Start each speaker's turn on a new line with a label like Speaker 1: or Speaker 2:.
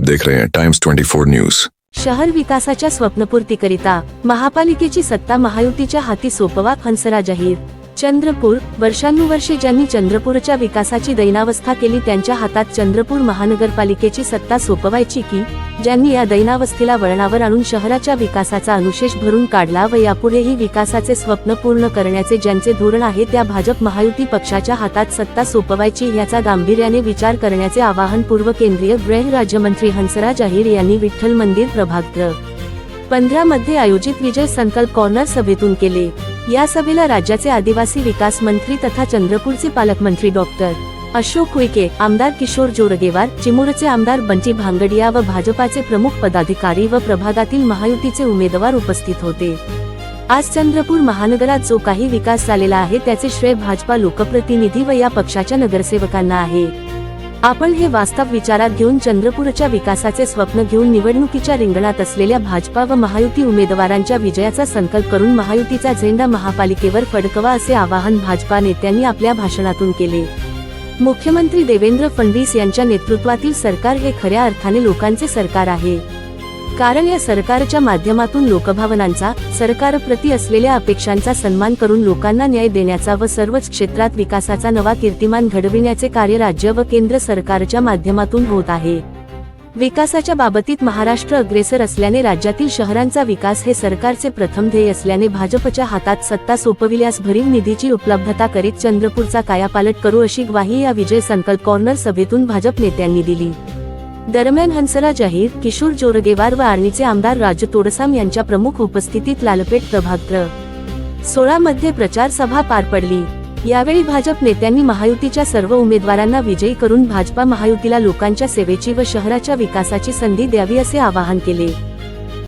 Speaker 1: देख रहे हैं टाइम्स 24 न्यूज
Speaker 2: शहर विकासाच्या स्वप्नपूर्तीकरिता महापालिकेची सत्ता महायुतीच्या हाती सोपवा खनसरा जाहीर. चंद्रपूर वर्षानुवर्षे ज्यांनी चंद्रपूरच्या विकासाची दैनावस्था केली त्यांच्या हातात चंद्रपूर महानगरपालिकेची सत्ता सोपवायची की ज्यांनी या दैनावस्थेला वळणावर आणून शहराच्या विकासाचा अनुशेष भरून काढला व यापुढेही विकासाचे स्वप्न पूर्ण करण्याचे ज्यांचे धोरण आहे त्या भाजप महायुती पक्षाच्या हातात सत्ता सोपवायची याचा गांभीर्याने विचार करण्याचे आवाहन पूर्व केंद्रीय गृह राज्यमंत्री हंसराज अहिर यांनी विठ्ठल मंदिर प्रभाग पंधरा मध्ये आयोजित विजय संकल्प कॉर्नर सभेतून केले. या सभेला राज्याचे आदिवासी विकास मंत्री तथा चंद्रपूरचे पालकमंत्री डॉक्टर अशोक उईके आमदार किशोर जोरगेवार चिमूरचे आमदार बंटी भांगडिया व भाजपाचे प्रमुख पदाधिकारी व प्रभागातील महायुतीचे उमेदवार उपस्थित होते. आज चंद्रपूर महानगरात जो काही विकास झालेला आहे त्याचे श्रेय भाजपा लोकप्रतिनिधी व या पक्षाच्या नगरसेवकांना आहे. आपण हे वास्तव विचारात घेऊन चंद्रपूरच्या विकासाचे स्वप्न घेऊन निवडणुकीच्या रिंगणात असलेल्या भाजपा व महायुती उमेदवारांच्या विजयाचा संकल्प करून महायुतीचा झेंडा महापालिकेवर फडकवा असे आवाहन भाजपा नेत्यांनी आपल्या भाषणातून केले. मुख्यमंत्री देवेंद्र फडणवीस यांच्या नेतृत्वातील सरकार हे खऱ्या अर्थाने लोकांचे सरकार आहे. कारण या सरकारच्या माध्यमातून लोकभावनांचा सरकारप्रती असलेल्या अपेक्षांचा सन्मान करून लोकांना न्याय देण्याचा व सर्वच क्षेत्रात विकासाचा नवा कीर्तिमान घडविण्याचे कार्य राज्य व केंद्र सरकारच्या माध्यमातून होत आहे. विकासाच्या बाबतीत महाराष्ट्र अग्रेसर असल्याने राज्यातील शहरांचा विकास हे सरकारचे प्रथम ध्येय असल्याने भाजपच्या हातात सत्ता सोपविल्यास भरीव निधीची उपलब्धता करीत चंद्रपूरचा कायापालट करू अशी ग्वाही या विजय संकल्प कॉर्नर सभेतून भाजप नेत्यांनी दिली. दरम्यान हंसरा जाहीर किशोर जोरगेवार व आर्णीचे आमदार राजू तोडसाम यांच्या प्रमुख उपस्थितीत लालपेठ प्रभाग्र सोळा मध्ये प्रचार सभा पार पडली. यावेळी भाजप नेत्यांनी महायुतीच्या सर्व उमेदवारांना विजयी करून भाजपा महायुतीला लोकांच्या सेवेची व शहराच्या विकासाची संधी द्यावी असे आवाहन केले.